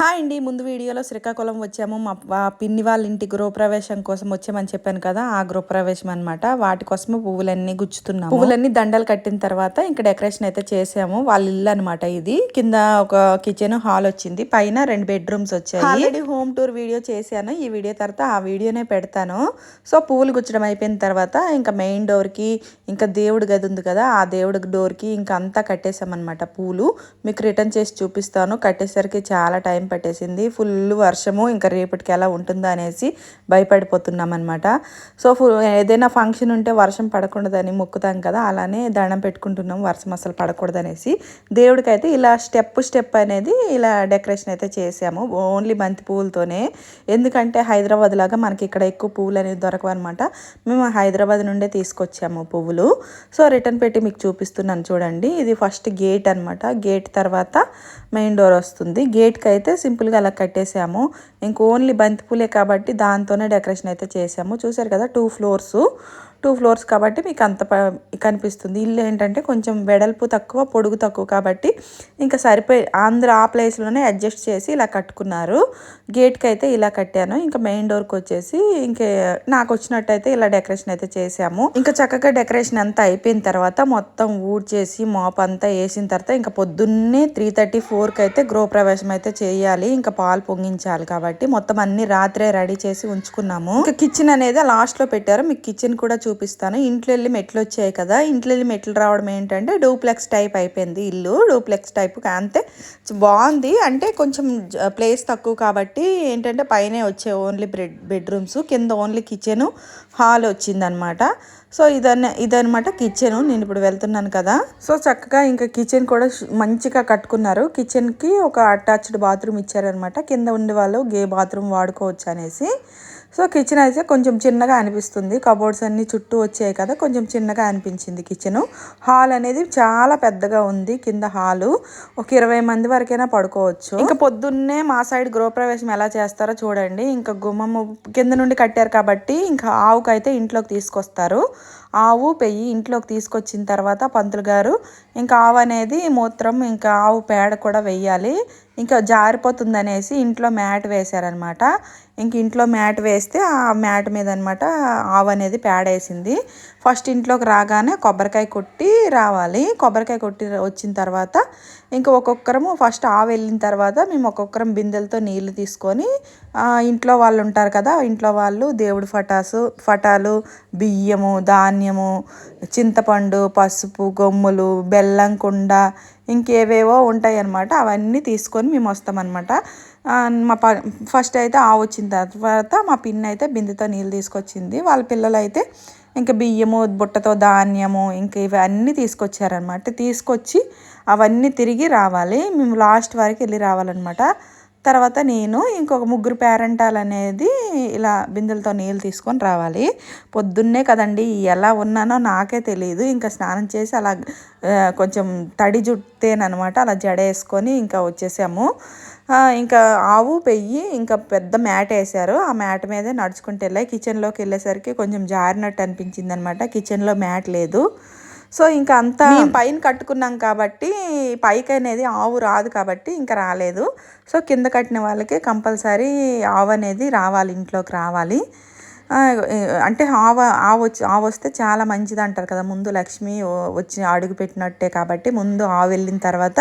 Hi అండి. ముందు వీడియోలో శ్రీకాకుళం వచ్చాము. మా పిన్ని వాళ్ళ ఇంటి గృహప్రవేశం కోసం వచ్చామని చెప్పాను కదా ఆ గృహప్రవేశం అనమాట వాటి కోసమే పువ్వులన్నీ గుచ్చుతున్నాము. పువ్వులన్నీ దండలు కట్టిన తర్వాత ఇంకా డెకరేషన్ అయితే చేసాము. వాళ్ళ ఇల్లు అనమాట ఇది. కింద ఒక కిచెన్ హాల్ వచ్చింది. పైన రెండు బెడ్రూమ్స్ వచ్చాయి. ఆల్రెడీ హోమ్ టూర్ వీడియో చేశాను. ఈ వీడియో తర్వాత ఆ వీడియోనే పెడతాను. సో పువ్వులు గుచ్చడం అయిపోయిన తర్వాత ఇంకా మెయిన్ డోర్కి ఇంకా దేవుడి గది ఉంది కదా ఆ దేవుడి డోర్కి ఇంకా అంతా కట్టేసామన్నమాట పూలు. మీకు రిటర్న్ చేసి చూపిస్తాను. కట్టేసరికి చాలా టైం పట్టేసింది. ఫుల్ వర్షము ఇంకా రేపటికి ఎలా ఉంటుందో అనేసి భయపడిపోతున్నాం అనమాట సో ఫుల్ ఏదైనా ఫంక్షన్ ఉంటే వర్షం పడకూడదని మొక్కుతాం కదా అలానే దండం పెట్టుకుంటున్నాం. వర్షం అసలు పడకూడదనేసి దేవుడికైతే దేవుడికి అయితే ఇలా స్టెప్ స్టెప్ అనేది ఇలా డెకరేషన్ అయితే చేసాము. ఓన్లీ బంతి పువ్వులతోనే. ఎందుకంటే హైదరాబాద్ లాగా మనకి ఇక్కడ ఎక్కువ పువ్వులు అనేది దొరకవు అనమాట మేము హైదరాబాద్ నుండే తీసుకొచ్చాము పువ్వులు. సో రిటర్న్ పెట్టి మీకు చూపిస్తున్నాను చూడండి. ఇది ఫస్ట్ గేట్ అనమాట గేట్ తర్వాత మెయిన్ డోర్ వస్తుంది. గేట్కి అయితే సింపుల్గా అలా కట్టేసాము. ఇంక ఓన్లీ బంతిపూలే కాబట్టి దాంతోనే డెకరేషన్ అయితే చేసాము. చూసారు కదా టూ ఫ్లోర్స్ టూ ఫ్లోర్స్ కాబట్టి మీకు అంత కనిపిస్తుంది. ఇల్లు ఏంటంటే కొంచెం వెడల్పు తక్కువ పొడుగు తక్కువ కాబట్టి ఇంకా సరిపోయి ఆంధ్ర ఆ ప్లేస్లోనే అడ్జస్ట్ చేసి ఇలా కట్టుకున్నారు. గేట్కి అయితే ఇలా కట్టాను. ఇంకా మెయిన్ డోర్కి వచ్చేసి ఇంకా నాకు వచ్చినట్టయితే ఇలా డెకరేషన్ అయితే చేసాము ఇంకా చక్కగా డెకరేషన్ అంతా అయిపోయిన తర్వాత మొత్తం ఊడ్చేసి మాప్ అంతా వేసిన తర్వాత ఇంకా పొద్దున్నే త్రీ థర్టీ ఫోర్కి అయితే గృహప్రవేశం అయితే చేయాలి. ఇంకా పాలు పొంగించాలి కాబట్టి మొత్తం అన్ని రాత్రే రెడీ చేసి ఉంచుకున్నాము. ఇంకా కిచెన్ అనేది లాస్ట్లో పెట్టారు. మీకు కిచెన్ కూడా చూపిస్తాను. ఇంట్లో వెళ్ళి మెట్లు వచ్చాయి కదా. ఇంట్లో వెళ్ళి మెట్లు రావడం ఏంటంటే డూప్లెక్స్ టైప్ అయిపోయింది ఇల్లు. డూప్లెక్స్ టైప్ అంతే. బాగుంది. అంటే కొంచెం ప్లేస్ తక్కువ కాబట్టి ఏంటంటే పైనే వచ్చే ఓన్లీ బెడ్ బెడ్రూమ్స్. కింద ఓన్లీ కిచెన్. హాల్ వచ్చిందనమాట. సో ఇదన్న ఇదనమాట కిచెన్. నేను ఇప్పుడు వెళ్తున్నాను కదా. సో చక్కగా ఇంకా కిచెన్ కూడా మంచిగా కట్టుకున్నారు. కిచెన్కి ఒక అటాచ్డ్ బాత్రూమ్ ఇచ్చారనమాట. కింద ఉండే వాళ్ళు గే బాత్రూమ్ వాడుకోవచ్చు అనేసి. సో కిచెన్ అయితే కొంచెం చిన్నగా అనిపిస్తుంది. కబోర్డ్స్ అన్ని చుట్టూ వచ్చాయి కదా కొంచెం చిన్నగా అనిపించింది కిచెను హాల్ అనేది చాలా పెద్దగా ఉంది కింద హాలు ఒక ఇరవై మంది వరకైనా పడుకోవచ్చు. ఇంకా పొద్దున్నే మా సైడ్ గృహప్రవేశం ఎలా చేస్తారో చూడండి. ఇంకా గుమ్మము కింద నుండి కట్టారు కాబట్టి ఇంకా ఆవుకైతే ఇంట్లోకి తీసుకొస్తారు. ఆవు పెయ్యి ఇంట్లోకి తీసుకొచ్చిన తర్వాత పంతులు గారు ఇంకా ఆవు అనేది మూత్రం ఇంకా ఆవు పేడ కూడా వెయ్యాలి. ఇంకా జారిపోతుంది అనేసి ఇంట్లో మ్యాట్ వేశారనమాట. ఇంక ఇంట్లో మ్యాట్ వేస్తే ఆ మ్యాట్ మీద అనమాట ఆవు అనేది పేడ వేసింది ఫస్ట్ ఇంట్లోకి రాగానే కొబ్బరికాయ కొట్టి రావాలి. కొబ్బరికాయ కొట్టి వచ్చిన తర్వాత ఇంకా ఒక్కొక్కరము ఫస్ట్ ఆవు వెళ్ళిన తర్వాత మేము ఒక్కొక్కరం బిందెలతో నీళ్ళు తీసుకొని ఇంట్లో వాళ్ళు ఉంటారు కదా ఇంట్లో వాళ్ళు దేవుడు ఫటాసు ఫటాలు బియ్యము ధాన్యము చింతపండు పసుపు గొమ్ములు బెల్లం కుండ ఇంకేవేవో ఉంటాయి అన్నమాట అవన్నీ తీసుకొని మేము వస్తామన్నమాట. మా ప ఫస్ట్ అయితే ఆవు వచ్చిన తర్వాత మా పిన్ని అయితే బిందెతో నీళ్ళు తీసుకొచ్చింది. వాళ్ళ పిల్లలు అయితే ఇంకా బియ్యము బుట్టతో ధాన్యము ఇంకా ఇవన్నీ తీసుకొచ్చారనమాట తీసుకొచ్చి అవన్నీ తిరిగి రావాలి. మేము లాస్ట్ వరకు వెళ్ళి రావాలన్నమాట. తర్వాత నేను ఇంకొక ముగ్గురు పేరెంటాలు అనేది ఇలా బిందెలతో నీళ్ళు తీసుకొని రావాలి. పొద్దున్నే కదండి ఎలా ఉన్నానో నాకే తెలియదు ఇంకా స్నానం చేసి అలా కొంచెం తడి జుట్టేనమాట అలా జడేసుకొని ఇంకా వచ్చేసాము. ఇంకా ఆవు పెయ్యి ఇంకా పెద్ద మ్యాట్ వేసారు ఆ మ్యాట్ మీదే నడుచుకుంటూ వెళ్ళాయి కిచెన్లోకి వెళ్ళేసరికి కొంచెం జారినట్టు అనిపించింది అనమాట కిచెన్లో మ్యాట్ లేదు. సో ఇంకా అంతా పైన కట్టుకున్నాం కాబట్టి పైకి అనేది ఆవు రాదు కాబట్టి ఇంకా రాలేదు. సో కింద కట్టిన వాళ్ళకి కంపల్సరీ ఆవు అనేది రావాలి ఇంట్లోకి రావాలి. అంటే ఆవ ఆవు వచ్చి ఆవు వస్తే చాలా మంచిది అంటారు కదా. ముందు లక్ష్మి వచ్చి అడుగు పెట్టినట్టే కాబట్టి ముందు ఆవు వెళ్ళిన తర్వాత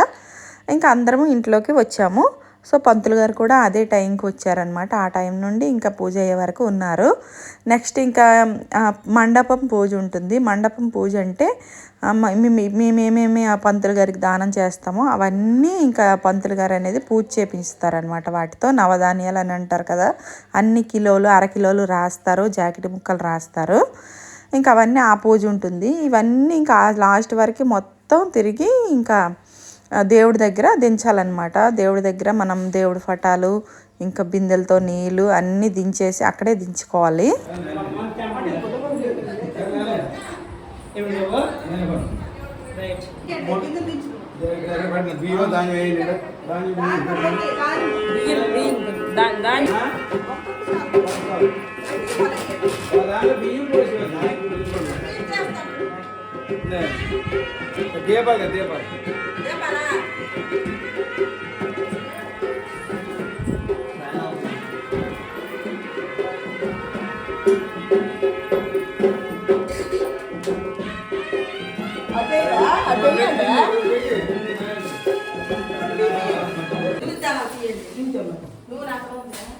ఇంకా అందరము ఇంట్లోకి వచ్చాము. సో పంతులు గారు కూడా అదే టైంకి వచ్చారనమాట ఆ టైం నుండి ఇంకా పూజ అయ్యే వరకు ఉన్నారు. నెక్స్ట్ ఇంకా మండపం పూజ ఉంటుంది. మండపం పూజ అంటే మేమేమేమి ఆ పంతులు గారికి దానం చేస్తామో అవన్నీ ఇంకా పంతులు గారు అనేది పూజ చేపించుతారనమాట వాటితో నవధాన్యాలు అని అంటారు కదా అన్ని కిలోలు అర కిలోలు రాస్తారు జాకెట్ ముక్కలు రాస్తారు. ఇంకా అవన్నీ ఆ పూజ ఉంటుంది. ఇవన్నీ ఇంకా లాస్ట్ వరకు మొత్తం తిరిగి ఇంకా దేవుడి దగ్గర దించాలన్నమాట దేవుడి దగ్గర మనం దేవుడి ఫటాలు ఇంకా బిందెలతో నీళ్ళు అన్నీ దించేసి అక్కడే దించుకోవాలి దీపాలి దీపాలి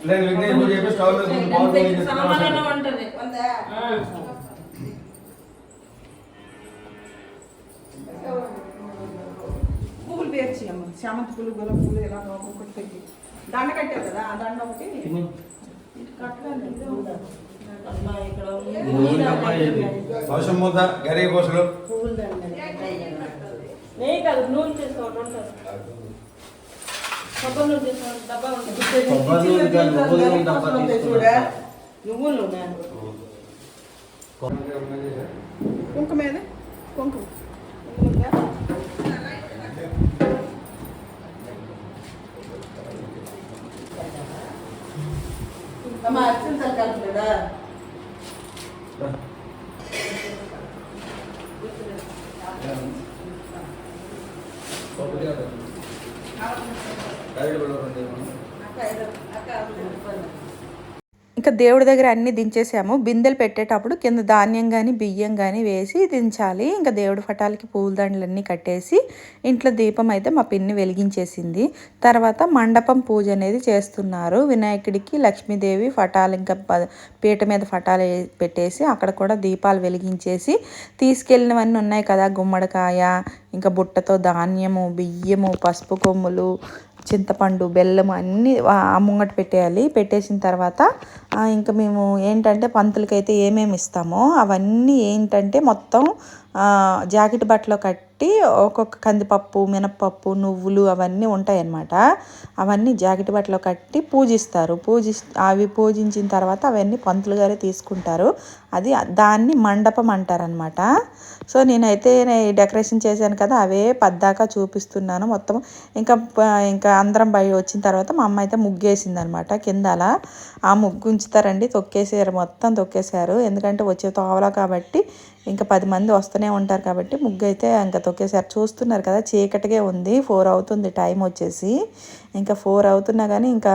లేదు విఘ్నేష్ చెప్పి స్టవ్ లో బాగుంటుంది చామంతి పూలు గులాబీ పూలు ఇలా ఒక్కొక్కటి పెట్టి. దండ కట్టారు కదా ఆ దండ ఒకటి గరి కోసలు నెయ్యి కాదు నూనె కొబ్బరి నూనె డబ్బా ఉంటుంది. కాదు, నువ్వుల చూడ కుంకుమ. verdade? దేవుడి దగ్గర అన్ని దించేసాము. బిందెలు పెట్టేటప్పుడు కింద ధాన్యం కానీ బియ్యం కానీ వేసి దించాలి. ఇంకా దేవుడి పటాలకి పూలదండలన్నీ కట్టేసి ఇంట్లో దీపం అయితే మా పిన్ని వెలిగించేసింది. తర్వాత మండపం పూజ అనేది చేస్తున్నారు. వినాయకుడికి లక్ష్మీదేవి పటాలు ఇంకా పీట మీద పటాలు పెట్టేసి అక్కడ కూడా దీపాలు వెలిగించేసి తీసుకెళ్ళినవన్నీ ఉన్నాయి కదా. గుమ్మడికాయ ఇంకా బుట్టతో ధాన్యము బియ్యము పసుపు కొమ్ములు చింతపండు బెల్లం అన్నీ ఆ ముంగట పెట్టేయాలి. పెట్టేసిన తర్వాత ఇంకా మేము ఏంటంటే పంతులకైతే ఏమేమి ఇస్తామో అవన్నీ ఏంటంటే మొత్తం జాకెట్ బట్టలో బట్టి ఒక్కొక్క కందిపప్పు మినప్పప్పు నువ్వులు అవన్నీ ఉంటాయన్నమాట. అవన్నీ జాకెట్ బట్టలో కట్టి పూజిస్తారు. పూజి అవి పూజించిన తర్వాత అవన్నీ పంతులు గారే తీసుకుంటారు. అది దాన్ని మండపం అంటారనమాట సో నేనైతే నేను డెకరేషన్ చేశాను కదా అవే పద్దాకా చూపిస్తున్నాను మొత్తం ఇంకా ఇంకా అందరం బయట వచ్చిన తర్వాత మా అమ్మ అయితే ముగ్గేసింది అనమాట కింద అలా ఆ ముగ్గు ఉంచుతారండి తొక్కేసారు మొత్తం తొక్కేశారు. ఎందుకంటే వచ్చే తోవలా కాబట్టి ఇంకా పది మంది వస్తూనే ఉంటారు కాబట్టి ముగ్గు అయితే ఇంకా ఒకేసారి చూస్తున్నారు కదా చీకటిగా ఉంది ఫోర్ అవుతుంది టైం వచ్చేసి. ఇంకా ఫోర్ అవుతున్నా కానీ ఇంకా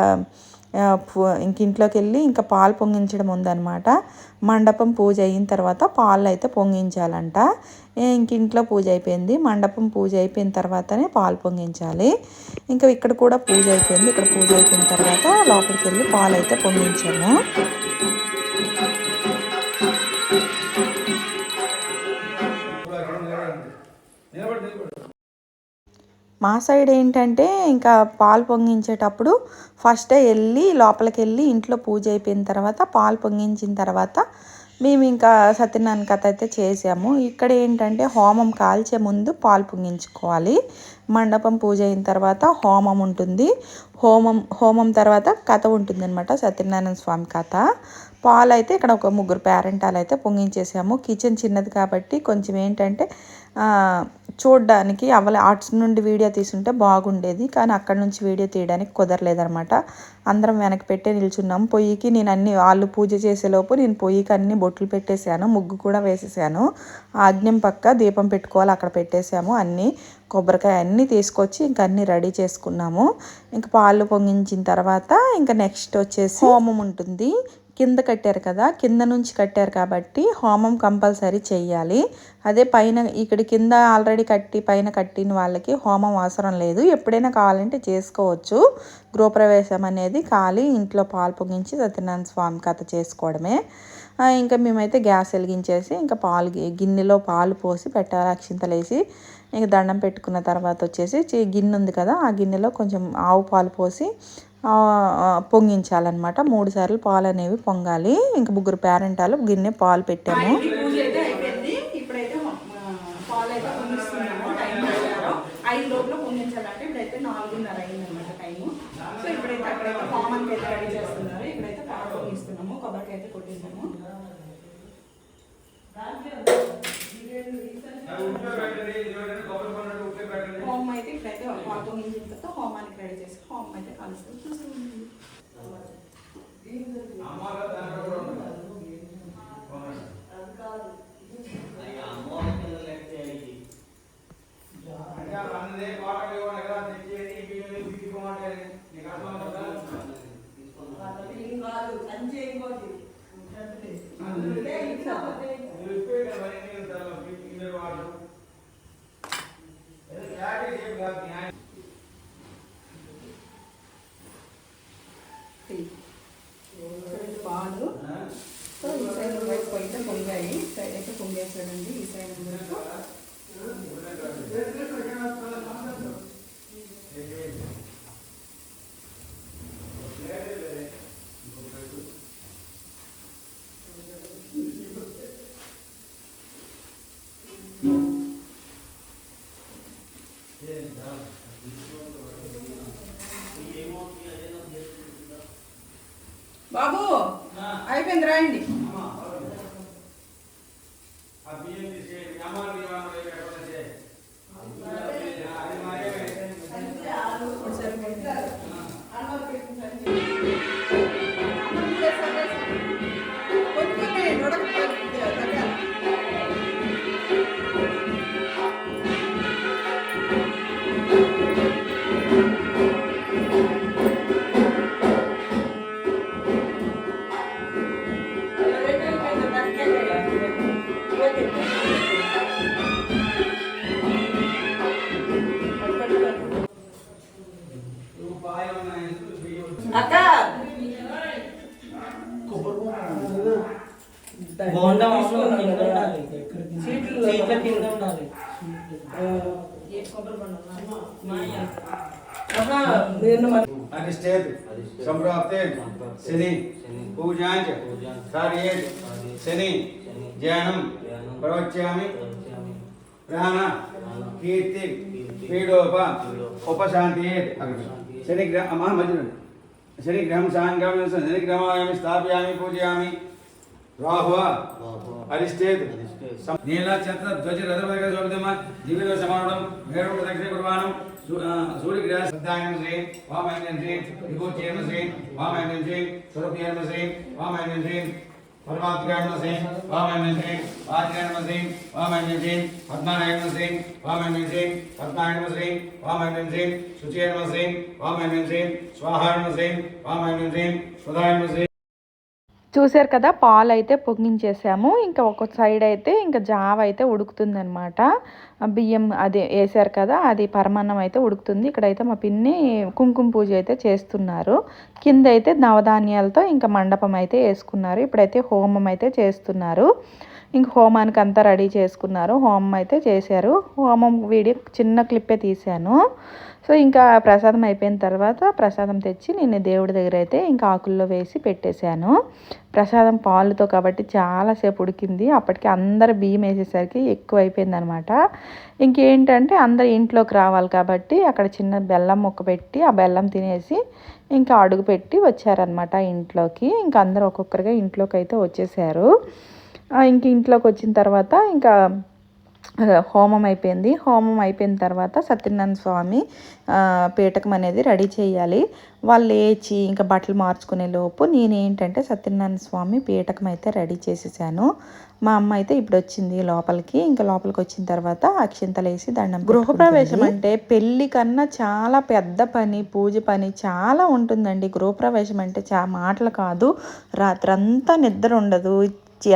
ఇంకింట్లోకి ఇంక ఇంట్లోకి వెళ్ళి ఇంకా పాలు పొంగించడం ఉందన్నమాట. మండపం పూజ అయిన తర్వాత పాలు అయితే పొంగించాలంట. ఇంకింట్లో ఇంక ఇంట్లో పూజ అయిపోయింది మండపం పూజ అయిపోయిన తర్వాతనే పాలు పొంగించాలి. ఇంకా ఇక్కడ కూడా పూజ అయిపోయింది ఇక్కడ పూజ అయిపోయిన తర్వాత లోపలికి వెళ్ళి పాలు అయితే పొంగించాము. మా సైడ్ ఏంటంటే ఇంకా పాలు పొంగించేటప్పుడు ఫస్టే వెళ్ళి లోపలికి వెళ్ళి ఇంట్లో పూజ అయిపోయిన తర్వాత పాలు పొంగించిన తర్వాత మేము ఇంకా సత్యనారాయణ కథ అయితే చేసాము. ఇక్కడ ఏంటంటే హోమం కాల్చే ముందు పాలు పొంగించుకోవాలి. మండపం పూజ అయిన తర్వాత హోమం ఉంటుంది. హోమం హోమం తర్వాత కథ ఉంటుంది అనమాట సత్యనారాయణ స్వామి కథ. పాలు అయితే ఇక్కడ ఒక ముగ్గురు పేరెంటాలు అయితే పొంగించేసాము. కిచెన్ చిన్నది కాబట్టి కొంచెం ఏంటంటే చూడడానికి అవల ఆర్ట్స్ నుండి వీడియో తీసుంటే బాగుండేది కానీ అక్కడ నుంచి వీడియో తీయడానికి కుదరలేదనమాట అందరం వెనక్కి పెట్టే నిల్చున్నాం. పొయ్యికి నేను అన్ని వాళ్ళు పూజ చేసేలోపు నేను పొయ్యికి అన్ని బొట్లు పెట్టేశాను ముగ్గు కూడా వేసేసాను. ఆజ్ఞం పక్క దీపం పెట్టుకోవాలి అక్కడ పెట్టేశాము. అన్నీ కొబ్బరికాయ అన్నీ తీసుకొచ్చి ఇంకా అన్నీ రెడీ చేసుకున్నాము. ఇంకా పాలు పొంగించిన తర్వాత ఇంకా నెక్స్ట్ వచ్చేసి హోమం ఉంటుంది. కింద కట్టారు కదా కింద నుంచి కట్టారు కాబట్టి హోమం కంపల్సరీ చేయాలి అదే పైన ఇక్కడ కింద ఆల్రెడీ కట్టి పైన కట్టిన వాళ్ళకి హోమం అవసరం లేదు. ఎప్పుడైనా కావాలంటే చేసుకోవచ్చు. గృహప్రవేశం అనేది ఖాళీ ఇంట్లో పాలు పొంగించి సత్యనారాయణ స్వామి కథ చేసుకోవడమే. ఇంకా మేమైతే గ్యాస్ వెలిగించేసి ఇంకా పాలు గిన్నెలో పాలు పోసి పెట్టాలి అక్షింతలు వేసి ఇంకా దండం పెట్టుకున్న తర్వాత వచ్చేసి గిన్నె ఉంది కదా ఆ గిన్నెలో కొంచెం ఆవు పాలు పోసి పొంగించాలన్నమాట. మూడు సార్లు పాలు అనేవి పొంగాలి. ఇంకా ముగ్గురు పేరెంటాలు గిన్నె పాలు పెట్టాము ఈ పూజ అయితే అయిపోయింది ఇప్పుడైతే ఆ, పాలు అయితే పొంగిస్తున్నాము టైం ప్రకారం ఐదు లోపల పొంగించాలంటే ఇప్పుడైతే నాలుగున్నర అయింది అనమాట టైము సో ఇప్పుడైతే అక్కడైతే కామన్కి అయితే రెడీ చేస్తున్నారు ఇప్పుడైతే పాలు పొంగిస్తున్నాము కొబ్బరికాయ అయితే కొట్టించాము ఉప్పు పెట్టండి నిలబడండి కొబ్బరి పండు ఉప్పు పెట్టండి హోమం అయితే ఇప్పుడైతే పాలు పొంగించిన తర్వాత హోమానికి రెడీ చేసి హోమం అయితే కలుస్తాం చూస్తుంది అమ్మగా దాంట్లో కూడా ఉంది. అంటే అన్నదే కోటకి ఇవ్వాలి కదా తెచ్చేది బియ్యం తీసుకోమంటే నీకు అర్థం అవుతుందా? నువ్వు ఇప్పే కదా మరి నీకు తెల్ల బియ్యం వాడు. ఏదో యాగే చెప్పు కాదు న్యాయం. టీ సో ఇది పాలు సో ఈ సైడ్ వైపు అయితే పొంగాయి ఈ సైడ్ అయితే పొంగేసాడండి ఈ సైడ్ వరకు బాబు అయిపోయింది अधिष्ठेत संप्राप्ते शनि पूजांच कार्येत शनि ज्ञानम प्रवच्यामि प्राण कीर्ति पीडोप उपशांतियेत शनि ग्रह मजन शनि ग्रहं सांगम शनि ग्रहायामि स्थापयामि पूजयामि। राहु अधिष्ठेत नीलचन्द्र ध्वज रथवर्ग सूर्यग्रह श्रद्धायनसेन वामायनसेन विभूतियनसेन वामायनसेन स्वरूपियनसेन वामायनसेन परमात्मसेन वामायनसेन वाचनसेन वामायनसेन पद्मनायनसेन वामायनसेन पद्मायनसेन वामायनसेन सुचयनसेन वामायनसेन स्वाहानसेन वामायनसेन स्वदायनसेन చూసారు కదా పాలు అయితే పొంగించేసాము. ఇంకా ఒక సైడ్ అయితే ఇంకా జావ అయితే ఉడుకుతుందనమాట బియ్యం అదే వేసారు కదా అది పరమాన్నం అయితే ఉడుకుతుంది. ఇక్కడైతే మా పిన్ని కుంకుమ పూజ అయితే చేస్తున్నారు. కింద అయితే నవధాన్యాలతో ఇంకా మండపం అయితే వేసుకున్నారు. ఇప్పుడైతే హోమం అయితే చేస్తున్నారు. ఇంక హోమానికి అంతా రెడీ చేసుకున్నారు. హోమం అయితే చేశారు. హోమం వీడియో చిన్న క్లిప్పే తీశాను. సో ఇంకా ప్రసాదం అయిపోయిన తర్వాత ప్రసాదం తెచ్చి నేను దేవుడి దగ్గర అయితే ఇంకా ఆకుల్లో వేసి పెట్టేశాను. ప్రసాదం పాలుతో కాబట్టి చాలాసేపు ఉడికింది. అప్పటికి అందరు బియ్యం వేసేసరికి ఎక్కువ అయిపోయింది అనమాట ఇంకేంటంటే అందరు ఇంట్లోకి రావాలి కాబట్టి అక్కడ చిన్న బెల్లం మొక్క పెట్టి ఆ బెల్లం తినేసి ఇంకా అడుగు పెట్టి వచ్చారనమాట ఇంట్లోకి. ఇంకా అందరు ఒక్కొక్కరిగా ఇంట్లోకి అయితే వచ్చేసారు. ఇంక ఇంట్లోకి వచ్చిన తర్వాత ఇంకా హోమం అయిపోయింది. హోమం అయిపోయిన తర్వాత సత్యనారాయణ స్వామి పీఠకం అనేది రెడీ చేయాలి. వాళ్ళు లేచి ఇంకా బట్టలు మార్చుకునే లోపు నేనేంటంటే సత్యనారాయణ స్వామి పీఠకం అయితే రెడీ చేసేసాను. మా అమ్మ అయితే ఇప్పుడు వచ్చింది లోపలికి. ఇంకా లోపలికి వచ్చిన తర్వాత అక్షింతలు వేసి దండం గృహప్రవేశం అంటే పెళ్ళి కన్నా చాలా పెద్ద పని పూజ పని చాలా ఉంటుందండి. గృహప్రవేశం అంటే చా మాటలు కాదు. రాత్రంతా నిద్ర ఉండదు.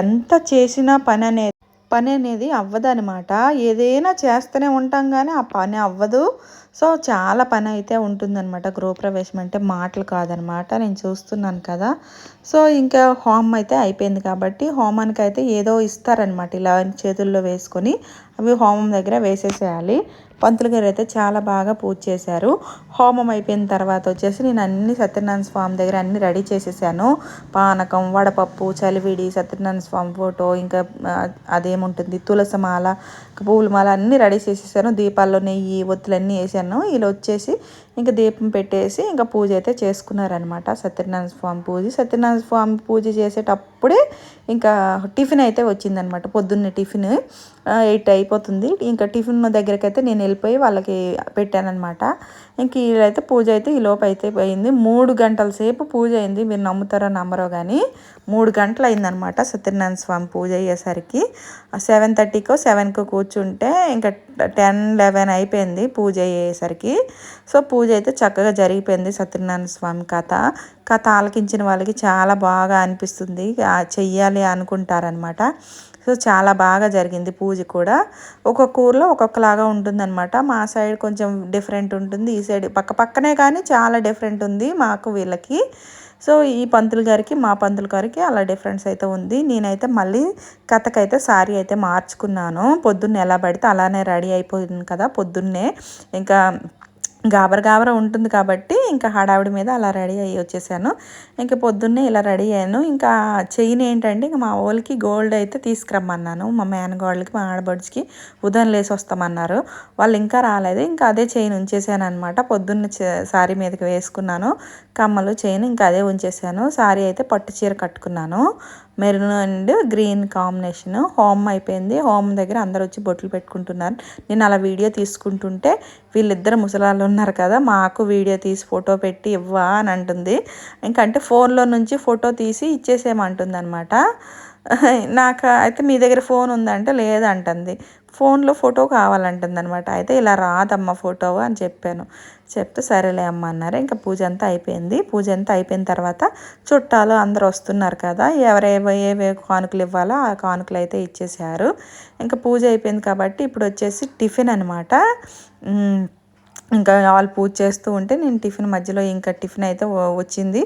ఎంత చేసినా పని అనేది పని అనేది అవ్వదనమాట ఏదైనా చేస్తూనే ఉంటాం కానీ ఆ పని అవ్వదు. సో చాలా పని అయితే ఉంటుందన్నమాట గృహప్రవేశం. అంటే మాటలు కాదనమాట నేను చూస్తున్నాను కదా. సో ఇంకా హోమం అయితే అయిపోయింది కాబట్టి హోమానికి అయితే ఏదో ఇస్తారనమాట ఇలా చేతుల్లో వేసుకొని అవి హోమం దగ్గర వేసేసేయాలి. పంతులు గారు అయితే చాలా బాగా పూజ చేశారు. హోమం అయిపోయిన తర్వాత వచ్చేసి నేను అన్ని సత్యనారాయణ స్వామి దగ్గర అన్ని రెడీ చేసేసాను. పానకం వడపప్పు చలివిడి సత్యనారాయణ స్వామి ఫోటో ఇంకా అదేముంటుంది? తులసమాల పూలమాల అన్నీ రెడీ చేసేసాను. దీపాల్లో నెయ్యి ఒత్తులన్నీ వేసాను. వీళ్ళు వచ్చేసి ఇంకా దీపం పెట్టేసి ఇంకా పూజ అయితే చేసుకున్నారనమాట సత్యనారాయణ స్వామి పూజ. సత్యనారాయణ స్వామి పూజ చేసేటప్పుడే ఇంకా టిఫిన్ అయితే వచ్చిందనమాట పొద్దున్నే టిఫిన్ ఎయిట్ అయిపోతుంది. ఇంకా టిఫిన్ దగ్గరికి అయితే నేను వెళ్ళిపోయి వాళ్ళకి పెట్టానమాట ఇంక వీళ్ళైతే పూజ అయితే ఈ లోపు అయితే అయింది మూడు గంటల సేపు పూజ అయింది. మీరు నమ్ముతారో నమ్మరో కానీ మూడు గంటలు అయిందనమాట సత్యనారాయణ స్వామి పూజ అయ్యేసరికి. సెవెన్ థర్టీకో సెవెన్కో కూర్చుంటే ఇంకా టెన్ లెవెన్ అయిపోయింది పూజ అయ్యేసరికి. సో పూజ అయితే చక్కగా జరిగిపోయింది సత్యనారాయణ స్వామి కథ. కథ ఆలకించిన వాళ్ళకి చాలా బాగా అనిపిస్తుంది. చెయ్యాలి అనుకుంటారనమాట సో చాలా బాగా జరిగింది పూజ కూడా. ఒక్కొక్క ఊర్లో ఒక్కొక్కలాగా ఉంటుందన్నమాట. మా సైడ్ కొంచెం డిఫరెంట్ ఉంటుంది. ఈ సైడ్ పక్క పక్కనే కానీ చాలా డిఫరెంట్ ఉంది మాకు వీళ్ళకి. సో ఈ పంతులు గారికి మా పంతులు గారికి అలా డిఫరెన్స్ అయితే ఉంది. నేనైతే మళ్ళీ కథకైతే సారీ అయితే మార్చుకున్నాను. పొద్దున్నే ఎలా పడితే అలానే రెడీ అయిపోయింది కదా పొద్దున్నే. ఇంకా గాబర గాబర ఉంటుంది కాబట్టి ఇంకా హడావిడి మీద అలా రెడీ అయ్యి వచ్చేసాను. ఇంకా పొద్దున్నే ఇలా రెడీ అయ్యాను. ఇంకా చైన్ ఏంటంటే ఇంకా మా వాళ్ళకి గోల్డ్ అయితే తీసుకురమ్మన్నాను. మా మేనగోళ్ళకి మా ఆడబడుచుకి ఉదయం లేసి వస్తామన్నారు. వాళ్ళు ఇంకా రాలేదు. ఇంకా అదే చైన్ ఉంచేసాను అనమాట పొద్దున్న సారీ మీదకి వేసుకున్నాను. కమ్మలు చైన్ ఇంకా అదే ఉంచేసాను. సారీ అయితే పట్టు చీర కట్టుకున్నాను. Maroon and green combination. Home అయిపోయింది. హోమ్ దగ్గర అందరు వచ్చి బొట్లు పెట్టుకుంటున్నారు. నేను అలా వీడియో తీసుకుంటుంటే వీళ్ళిద్దరు ముసలాళ్ళు ఉన్నారు కదా మాకు వీడియో తీసి ఫోటో పెట్టి ఇవ్వా అని అంటుంది. ఇంకంటే ఫోన్లో నుంచి ఫోటో తీసి ఇచ్చేసేయమంటుంది అనమాట నాకు అయితే మీ దగ్గర ఫోన్ ఉందంటే లేదంటుంది. ఫోన్లో ఫోటో కావాలంటుంది అనమాట అయితే ఇలా రాదమ్మ ఫోటో అని చెప్పాను. చెప్తే సరేలే అమ్మ అన్నారు. ఇంకా పూజ అంతా అయిపోయింది. పూజ అంతా అయిపోయిన తర్వాత చుట్టాలు అందరూ వస్తున్నారు కదా. ఎవరేవో ఏవే కానుకలు ఇవ్వాలో ఆ కానుకలు అయితే ఇచ్చేసారు ఇంకా పూజ అయిపోయింది కాబట్టి ఇప్పుడు వచ్చేసి టిఫిన్ అనమాట ఇంకా వాళ్ళు పూజ చేస్తూ ఉంటే నేను టిఫిన్ మధ్యలో ఇంకా టిఫిన్ అయితే వచ్చింది.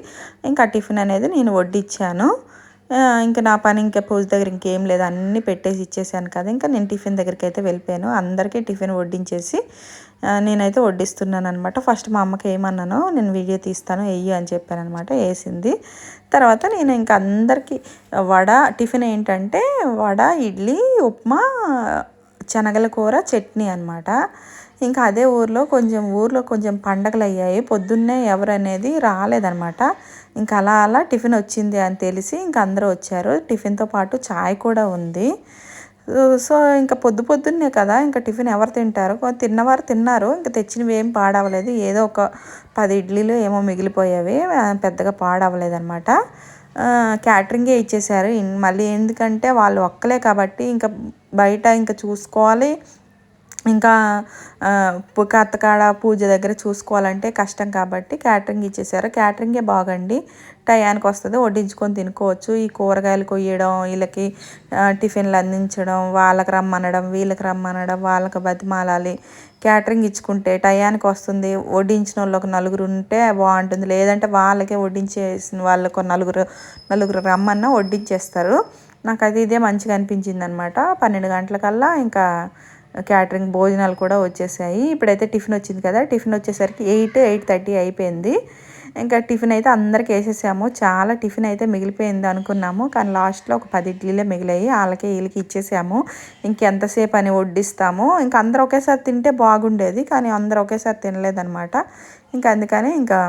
ఇంకా టిఫిన్ అనేది నేను వడ్డిచ్చాను. ఇంకా నా పని ఇంకా పూజ దగ్గర ఇంకేం లేదు. అన్నీ పెట్టేసి ఇచ్చేసాను కదా. ఇంకా నేను టిఫిన్ దగ్గరికి అయితే వెళ్ళిపోయాను. అందరికీ టిఫిన్ వడ్డించేసి నేనైతే వడ్డిస్తున్నాను అనమాట ఫస్ట్ మా అమ్మకి ఏమన్నానో నేను వీడియో తీస్తాను వెయ్యి అని చెప్పాను అనమాట వేసింది. తర్వాత నేను ఇంకా అందరికీ వడ టిఫిన్ ఏంటంటే వడ ఇడ్లీ ఉప్మా శనగల కూర చట్నీ అనమాట ఇంకా అదే ఊర్లో కొంచెం ఊర్లో కొంచెం పండగలు అయ్యాయి పొద్దున్నే ఎవరనేది రాలేదనమాట ఇంకా అలా అలా టిఫిన్ వచ్చింది అని తెలిసి ఇంకా అందరూ వచ్చారు. టిఫిన్తో పాటు చాయ్ కూడా ఉంది. సో ఇంకా పొద్దు పొద్దున్నే కదా ఇంకా టిఫిన్ ఎవరు తింటారు? తిన్నవారు తిన్నారు. ఇంకా తెచ్చినవి ఏం పాడవలేదు. ఏదో ఒక పది ఇడ్లీలు ఏమో మిగిలిపోయేవి. పెద్దగా పాడవలేదు అనమాట క్యాటరింగే ఇచ్చేసారు మళ్ళీ ఎందుకంటే వాళ్ళు ఒక్కలే కాబట్టి ఇంకా బయట ఇంకా చూసుకోవాలి. ఇంకా ఆ, కత్తకాడ పూజ దగ్గర చూసుకోవాలంటే కష్టం కాబట్టి క్యాటరింగ్ ఇచ్చేసారు. క్యాటరింగే బాగండి. టయానికి వస్తుంది వడ్డించుకొని తినుకోవచ్చు. ఈ కూరగాయలు కొయ్యడం వీళ్ళకి టిఫిన్లు అందించడం వాళ్ళకి రమ్మనడం వీళ్ళకి రమ్మనడం వాళ్ళకి బతిమాలాలి. క్యాటరింగ్ ఇచ్చుకుంటే టయానికి వస్తుంది. వడ్డించిన వాళ్ళు ఒక నలుగురు ఉంటే బాగుంటుంది. లేదంటే వాళ్ళకే వడ్డించేసిన వాళ్ళకు నలుగురు నలుగురు రమ్మన్నా వడ్డించేస్తారు. నాకు అది ఇదే మంచిగా అనిపించింది అనమాట పన్నెండు గంటలకల్లా ఇంకా క్యాటరింగ్ భోజనాలు కూడా వచ్చేసాయి. ఇప్పుడైతే టిఫిన్ వచ్చింది కదా టిఫిన్ వచ్చేసరికి ఎయిట్ ఎయిట్ థర్టీ అయిపోయింది. ఇంకా టిఫిన్ అయితే అందరికి వేసేసాము. చాలా టిఫిన్ అయితే మిగిలిపోయింది అనుకున్నాము. కానీ లాస్ట్లో ఒక పది ఇడ్లీలే మిగిలాయి. వాళ్ళకి వీళ్ళకి ఇచ్చేసాము. ఇంకెంతసేపు అని వడ్డిస్తాము. ఇంకా అందరూ ఒకేసారి తింటే బాగుండేది కానీ అందరూ ఒకేసారి తినలేదన్నమాట. ఇంకా అందుకని ఇంకా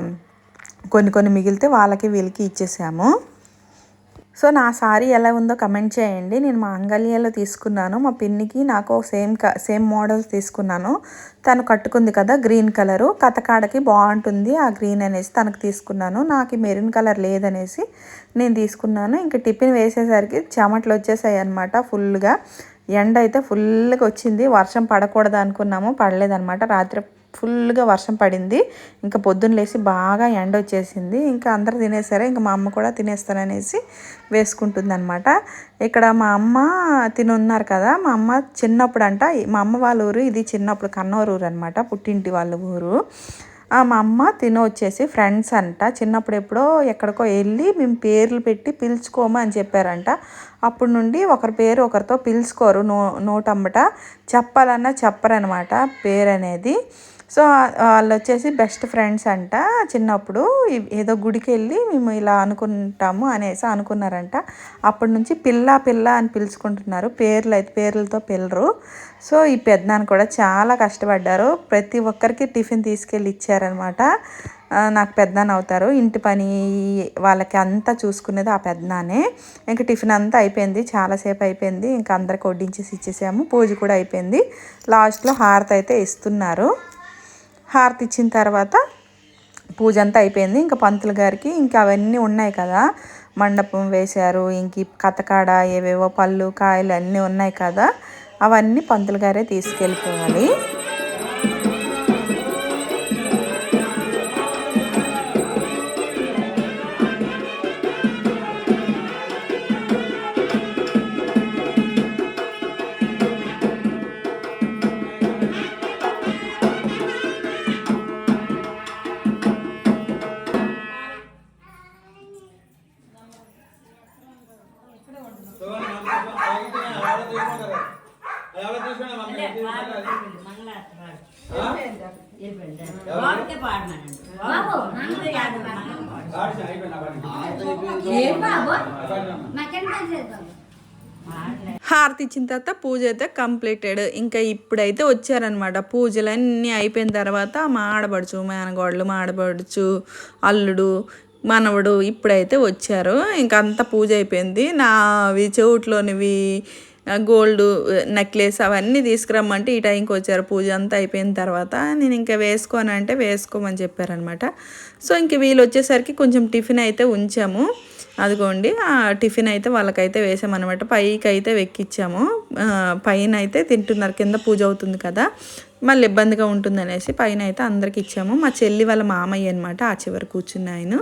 కొన్ని కొన్ని మిగిలితే వాళ్ళకి వీళ్ళకి ఇచ్చేసాము. సో నా సారీ ఎలా ఉందో కమెంట్ చేయండి. నేను మా అంగళ్యలో తీసుకున్నాను. మా పిన్నికి నాకు సేమ్ క సేమ్ మోడల్స్ తీసుకున్నాను. తను కట్టుకుంది కదా గ్రీన్ కలరు. కథకాడకి బాగుంటుంది. ఆ గ్రీన్ అనేసి తనకు తీసుకున్నాను. నాకు మెరూన్ కలర్ లేదనేసి నేను తీసుకున్నాను. ఇంకా టిఫిన్ వేసేసరికి చెమటలు వచ్చేసాయి అనమాట ఫుల్గా. ఎండ అయితే ఫుల్గా వచ్చింది. వర్షం పడకూడదు అనుకున్నాము. పడలేదనమాట రాత్రి ఫుల్గా వర్షం పడింది. ఇంకా పొద్దున్న లేచి బాగా ఎండ వచ్చేసింది. ఇంకా అందరు తినేసారే? ఇంకా మా అమ్మ కూడా తినేస్తాననేసి వేసుకుంటుంది అనమాట ఇక్కడ మా అమ్మ తినున్నారు కదా? మా అమ్మ చిన్నప్పుడు అంట మా అమ్మ వాళ్ళ ఊరు ఇది చిన్నప్పుడు కన్నూరు ఊరు అనమాట పుట్టింటి వాళ్ళ ఊరు. మా అమ్మ తిని వచ్చేసి ఫ్రెండ్స్ అంట. చిన్నప్పుడు ఎప్పుడో ఎక్కడికో వెళ్ళి మేము పేర్లు పెట్టి పిలుచుకోము అని చెప్పారంట. అప్పటి నుండి ఒకరి పేరు ఒకరితో పిలుచుకోరు నో నోటమ్మట చెప్పాలన్నా చెప్పరనమాట పేరు అనేది సో వాళ్ళు వచ్చేసి బెస్ట్ ఫ్రెండ్స్ అంట చిన్నప్పుడు. ఏదో గుడికి వెళ్ళి మేము ఇలా అనుకుంటాము అనేసి అనుకున్నారంట. అప్పటి నుంచి పిల్ల పిల్ల అని పిలుచుకుంటున్నారు. పేర్లు అయితే పేర్లతో పిల్లరు సో ఈ పెద్దనాన్న కూడా చాలా కష్టపడ్డారు. ప్రతి ఒక్కరికి టిఫిన్ తీసుకెళ్ళి ఇచ్చారనమాట. నాకు పెద్దనాన్న అవుతారు. ఇంటి పని వాళ్ళకి అంతా చూసుకునేది ఆ పెద్దనానే ఇంకా టిఫిన్ అంతా అయిపోయింది. చాలాసేపు అయిపోయింది. ఇంకా అందరికి వడ్డించేసి ఇచ్చేసాము. పూజ కూడా అయిపోయింది. లాస్ట్లో హారత అయితే ఇస్తున్నారు. హారతి ఇచ్చిన తర్వాత పూజ అంతా అయిపోయింది. ఇంకా పంతులు గారికి ఇంకా అవన్నీ ఉన్నాయి కదా. మండపం వేశారు ఇంక కథకాడ ఏవేవో పళ్ళు కాయలు అన్నీ ఉన్నాయి కదా. అవన్నీ పంతులు గారే తీసుకెళ్ళిపోవాలి. హారతి ఇచ్చిన తర్వాత పూజ అయితే కంప్లీటెడ్. ఇంకా ఇప్పుడైతే వచ్చారనమాట పూజలన్నీ అయిపోయిన తర్వాత మా ఆడబడుచు మేనగోడలు మా ఆడబడుచు అల్లుడు మనవడు ఇప్పుడైతే వచ్చారు. ఇంకంతా పూజ అయిపోయింది. నావి చెవుట్లోనివి గోల్డ్ నెక్లెస్ అవన్నీ తీసుకురమ్మంటే ఈ టైంకి వచ్చారు. పూజ అంతా అయిపోయిన తర్వాత నేను ఇంకా వేసుకోనంటే వేసుకోమని చెప్పారనమాట సో ఇంక వీళ్ళు వచ్చేసరికి కొంచెం టిఫిన్ అయితే ఉంచాము. అదిగోండి ఆ టిఫిన్ అయితే వాళ్ళకైతే వేసామన్నమాట. పైకి అయితే వెక్కిచ్చాము. పైన అయితే తింటున్నారు. కింద పూజ అవుతుంది కదా. మళ్ళీ ఇబ్బందిగా ఉంటుంది అనేసి పైన అయితే అందరికి ఇచ్చాము. మా చెల్లి వాళ్ళ మామయ్య అనమాట ఆ చివరి కూర్చున్న ఆయన.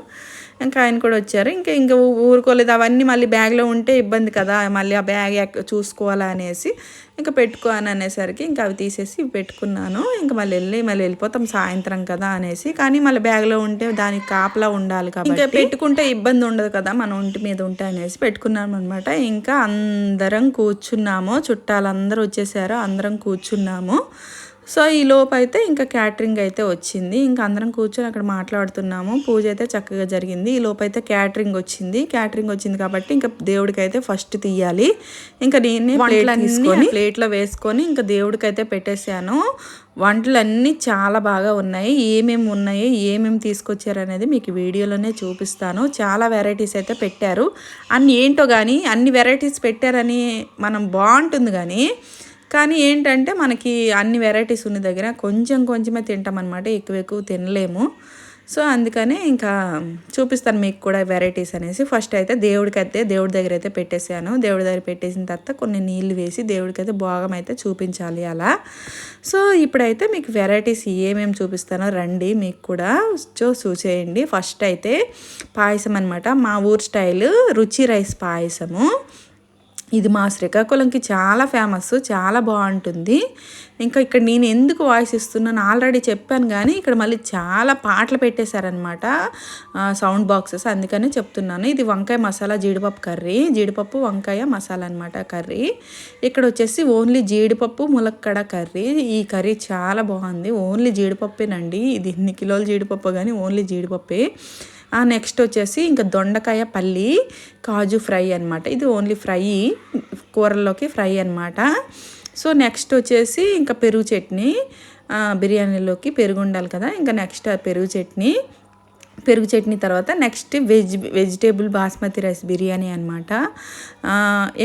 ఇంకా ఆయన కూడా వచ్చారు. ఇంకా ఇంకా ఊరుకోలేదు. అవన్నీ మళ్ళీ బ్యాగ్లో ఉంటే ఇబ్బంది కదా మళ్ళీ ఆ బ్యాగ్ ఎక్క- చూసుకోవాలా అనేసి ఇంకా పెట్టుకో అని అనేసరికి ఇంకా అవి తీసేసి పెట్టుకున్నాను. ఇంకా మళ్ళీ వెళ్ళి మళ్ళీ వెళ్ళిపోతాం సాయంత్రం కదా అనేసి. కానీ మళ్ళీ బ్యాగ్లో ఉంటే దానికి కాపలా ఉండాలి కాబట్టి. ఇంకా పెట్టుకుంటే ఇబ్బంది ఉండదు కదా మన ఒంటి మీద ఉంటే అనేసి పెట్టుకున్నాం అనమాట ఇంకా అందరం కూర్చున్నాము. చుట్టాలందరూ వచ్చేసారు. అందరం కూర్చున్నాము. సో ఈ లోపు అయితే ఇంకా క్యాటరింగ్ అయితే వచ్చింది. ఇంకా అందరం కూర్చొని అక్కడ మాట్లాడుతున్నాము. పూజ అయితే చక్కగా జరిగింది. ఈ లోపు అయితే క్యాటరింగ్ వచ్చింది. క్యాటరింగ్ వచ్చింది కాబట్టి ఇంకా దేవుడికి అయితే ఫస్ట్ తీయాలి. ఇంకా నేనే ప్లేట్ తీసుకొని ప్లేట్లో వేసుకొని ఇంకా దేవుడికి అయితే పెట్టేశాను. వంటలు అన్నీ చాలా బాగా ఉన్నాయి. ఏమేమి ఉన్నాయి ఏమేమి తీసుకొచ్చారు అనేది మీకు వీడియోలోనే చూపిస్తాను. చాలా వెరైటీస్ అయితే పెట్టారు. అన్ని ఏంటో కానీ అన్ని వెరైటీస్ పెట్టారని మనం బాగుంటుంది కానీ కానీ ఏంటంటే మనకి అన్ని వెరైటీస్ ఉన్న దగ్గర. కొంచెం కొంచెమే తింటాం అనమాట ఎక్కువ ఎక్కువ తినలేము. సో అందుకనే ఇంకా చూపిస్తాను మీకు కూడా వెరైటీస్ అనేసి. ఫస్ట్ అయితే దేవుడికి అయితే దేవుడి దగ్గర అయితే పెట్టేసాను దేవుడి దగ్గర పెట్టేసిన తర్వాత కొన్ని నీళ్ళు వేసి దేవుడికి అయితే భోగం అయితే చూపించాలి అలా. సో ఇప్పుడైతే మీకు వెరైటీస్ ఏమేమి చూపిస్తానో రండి మీకు కూడా చూ చూసేయండి. ఫస్ట్ అయితే పాయసం అనమాట మా ఊరు స్టైల్ రుచి రైస్ పాయసము. ఇది మా శ్రీకాకుళంకి చాలా ఫేమస్ చాలా బాగుంటుంది. ఇంకా ఇక్కడ నేను ఎందుకు వాయిస్ ఇస్తున్నాను ఆల్రెడీ చెప్పాను కానీ ఇక్కడ మళ్ళీ చాలా పాటలు పెట్టేశారనమాట సౌండ్ బాక్సెస్ అందుకనే చెప్తున్నాను. ఇది వంకాయ మసాలా జీడిపప్పు కర్రీ. జీడిపప్పు వంకాయ మసాలా అనమాట కర్రీ. ఇక్కడ వచ్చేసి ఓన్లీ జీడిపప్పు ములక్కడ కర్రీ. ఈ కర్రీ చాలా బాగుంది. ఓన్లీ జీడిపప్పేనండి. ఇది ఎన్ని కిలోల జీడిపప్పు కానీ ఓన్లీ జీడిపప్పే. నెక్స్ట్ వచ్చేసి ఇంకా దొండకాయ పల్లి కాజు ఫ్రై అనమాట ఇది ఓన్లీ ఫ్రై కూరల్లోకి ఫ్రై అనమాట సో నెక్స్ట్ వచ్చేసి ఇంకా పెరుగు చట్నీ బిర్యానీలోకి పెరుగు ఉండాలి కదా ఇంకా నెక్స్ట్ పెరుగు చట్నీ. పెరుగు చట్నీ తర్వాత next veg vegetable basmati rice biryani అనమాట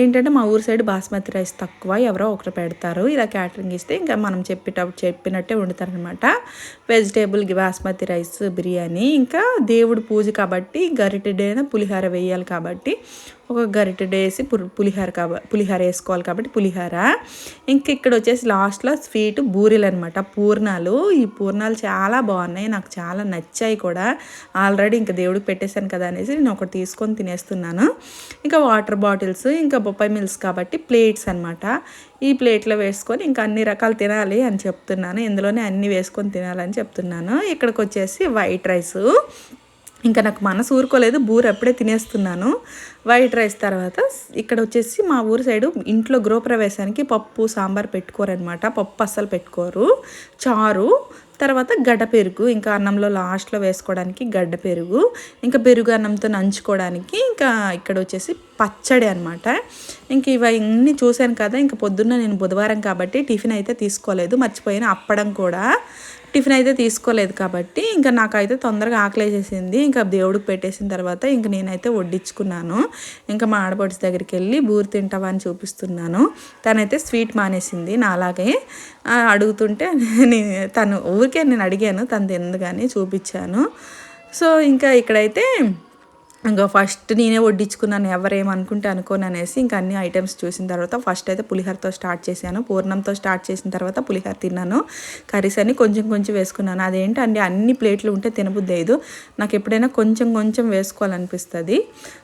ఏంటంటే మా ఊరు సైడ్ బాస్మతి రైస్ తక్కువ ఎవరో ఒకరు పెడతారు. ఇలా క్యాటరింగ్ ఇస్తే ఇంకా మనం చెప్పేటప్పుడు చెప్పినట్టే వండుతారనమాట వెజిటేబుల్ బాస్మతి రైస్ బిర్యానీ. ఇంకా దేవుడు పూజ కాబట్టి గరిటెడైన పులిహార వేయాలి కాబట్టి ఒక గరిటెడ వేసి పులిహార కాబ పులిహార వేసుకోవాలి కాబట్టి పులిహార. ఇంకా ఇక్కడ వచ్చేసి లాస్ట్లో స్వీట్ బూరెలు అనమాట పూర్ణాలు. ఈ పూర్ణాలు చాలా బాగున్నాయి. నాకు చాలా నచ్చాయి కూడా. ఆల్రెడీ ఇంకా దేవుడికి పెట్టేశాను కదా అనేసి నేను ఒకటి తీసుకొని తినేస్తున్నాను. ఇంకా వాటర్ బాటిల్స్ ఇంకా బొప్పాయి మిల్స్ కాబట్టి ప్లేట్స్ అనమాట ఈ ప్లేట్లో వేసుకొని ఇంకా అన్ని రకాలు తినాలి అని చెప్తున్నాను. ఇందులోనే అన్ని వేసుకొని తినాలని చెప్తున్నాను. ఇక్కడికి వచ్చేసి వైట్ రైస్. ఇంకా నాకు మనసు ఊరుకోలేదు బూర అప్పుడే తినేస్తున్నాను. వైట్ రైస్ తర్వాత ఇక్కడ వచ్చేసి మా ఊరు సైడు ఇంట్లో గృహప్రవేశానికి పప్పు సాంబార్ పెట్టుకోరనమాట పప్పు అస్సలు పెట్టుకోరు. చారు తర్వాత గడ్డ పెరుగు ఇంకా అన్నంలో లాస్ట్లో వేసుకోవడానికి గడ్డ పెరుగు ఇంకా పెరుగు అన్నంతో నంచుకోవడానికి ఇంకా ఇక్కడ వచ్చేసి పచ్చడి అనమాట ఇంక ఇవన్నీ చూశాను కదా ఇంకా పొద్దున్న నేను బుధవారం కాబట్టి టిఫిన్ అయితే తీసుకోలేదు మర్చిపోయిన అప్పడం కూడా. టిఫిన్ అయితే తీసుకోలేదు కాబట్టి ఇంకా నాకైతే తొందరగా ఆకలేసేసింది. ఇంకా దేవుడికి పెట్టేసిన తర్వాత ఇంక నేనైతే వడ్డించుకున్నాను. ఇంకా మా ఆడపడుచు దగ్గరికి వెళ్ళి బూరి తింటావా అని చూపిస్తున్నాను. తనైతే స్వీట్ మానేసింది నాలాగే. అడుగుతుంటే నేను తను ఊరికే నేను అడిగాను తను తింది కానీ చూపించాను. సో ఇంకా ఇక్కడైతే ఇంకా ఫస్ట్ నేనే వడ్డించుకున్నాను ఎవరేమనుకుంటే అనుకోను అనేసి ఇంకా అన్ని ఐటమ్స్ చూసిన తర్వాత ఫస్ట్ అయితే పులిహోరతో స్టార్ట్ చేశాను. పూర్ణంతో స్టార్ట్ చేసిన తర్వాత పులిహోర తిన్నాను. కర్రీస్ అని కొంచెం కొంచెం వేసుకున్నాను. అదేంటండి అన్ని ప్లేట్లు ఉంటే తినబుద్దేదు నాకు ఎప్పుడైనా కొంచెం కొంచెం వేసుకోవాలనిపిస్తుంది.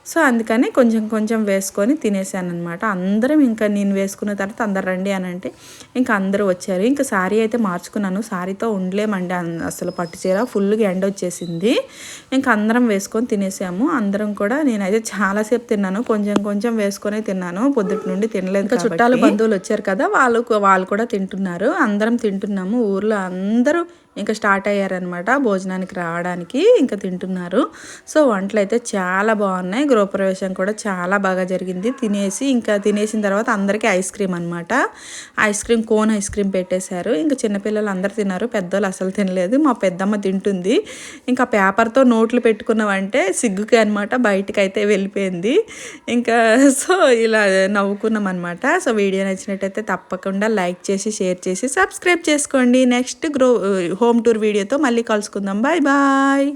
సో అందుకని కొంచెం కొంచెం వేసుకొని తినేసాను అనమాట అందరం ఇంకా నేను వేసుకున్న తర్వాత అందరు రండి అని అంటే ఇంకా అందరూ వచ్చారు. ఇంకా శారీ అయితే మార్చుకున్నాను. శారీతో ఉండలేమండి. అసలు పట్టు చీర ఫుల్గా ఎండ వచ్చేసింది ఇంకా అందరం వేసుకొని తినేసాము. అందరం కూడా నేనైతే చాలాసేపు తిన్నాను. కొంచెం కొంచెం వేసుకొని తిన్నాను. పొద్దుటి నుండి తినలేదు ఇంకా చుట్టాలు బంధువులు వచ్చారు కదా వాళ్ళు వాళ్ళు కూడా తింటున్నారు. అందరం తింటున్నాము. ఊర్లో అందరూ ఇంకా స్టార్ట్ అయ్యారనమాట భోజనానికి రావడానికి ఇంకా తింటున్నారు. సో వంటలు అయితే చాలా బాగున్నాయి. గృహప్రవేశం కూడా చాలా బాగా జరిగింది. తినేసి ఇంకా తినేసిన తర్వాత అందరికీ ఐస్ క్రీమ్ అనమాట ice cream cone ice cream పెట్టేశారు. ఇంకా చిన్నపిల్లలు అందరు తిన్నారు. పెద్దోళ్ళు అసలు తినలేదు. మా పెద్దమ్మ తింటుంది. ఇంకా పేపర్తో నోట్లు పెట్టుకున్నామంటే సిగ్గుకి అనమాట బయటకు అయితే వెళ్ళిపోయింది. ఇంకా సో ఇలా నవ్వుకున్నాం అనమాట సో వీడియో నచ్చినట్టయితే తప్పకుండా లైక్ చేసి షేర్ చేసి సబ్స్క్రైబ్ చేసుకోండి. నెక్స్ట్ గ్రో హోమ్ టూర్ వీడియోతో మళ్ళీ కలుసుకుందాం. Bye bye.